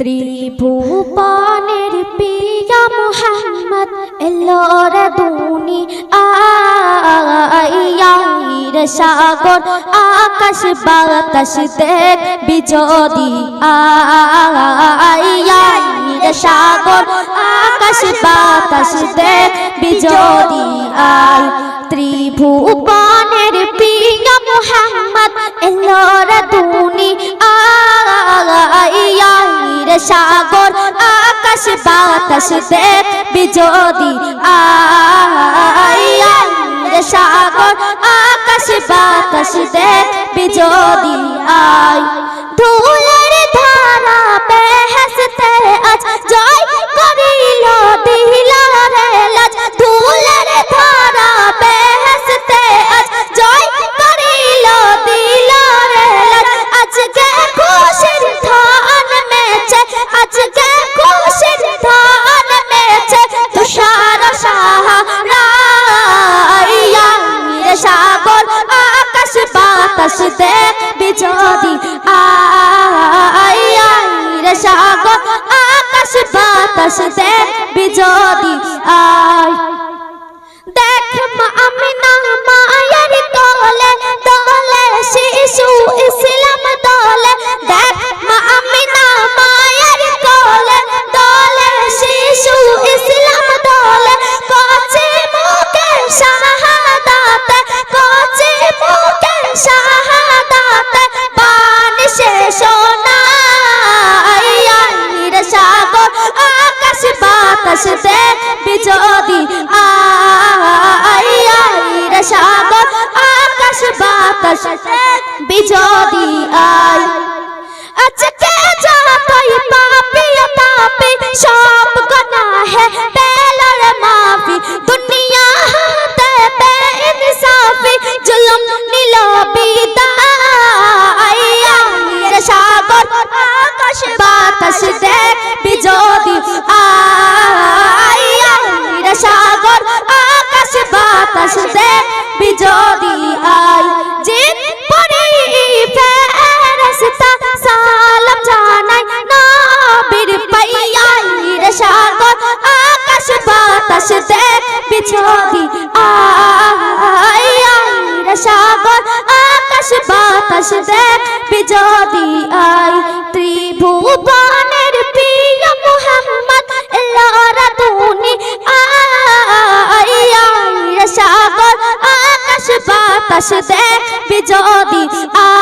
ত্রিভুবনের পিয়া মোহাম্মদ এলোর দুনি আয়াইর সাগর, আকাশ বাতাস দেখ বিজদি আয়াইর সাগর, আকাশ বাতাস দেখ বিজদি আয় ত্রিভুবনের পিয়া মোহাম্মদ এলোর দুনি আয়াইর সাগর আকাশ বাতাস দেখ বিজোদি আয়াইর সাগর আকাশ বাতাস দেখ বিজোদি আয় ধুলের বাতাস দেখ বিজদি রে সাগর আকাশ বাতাস দে বিজদি আয় দেখ বিজদি আয়। আয় সাগর, আকাশ বাতাস দেখ, বিজদি আয় ত্রিভুবনের প্রিয় মুহাম্মদ তুনি আয় সাগর, আকাশ বাতাস আয়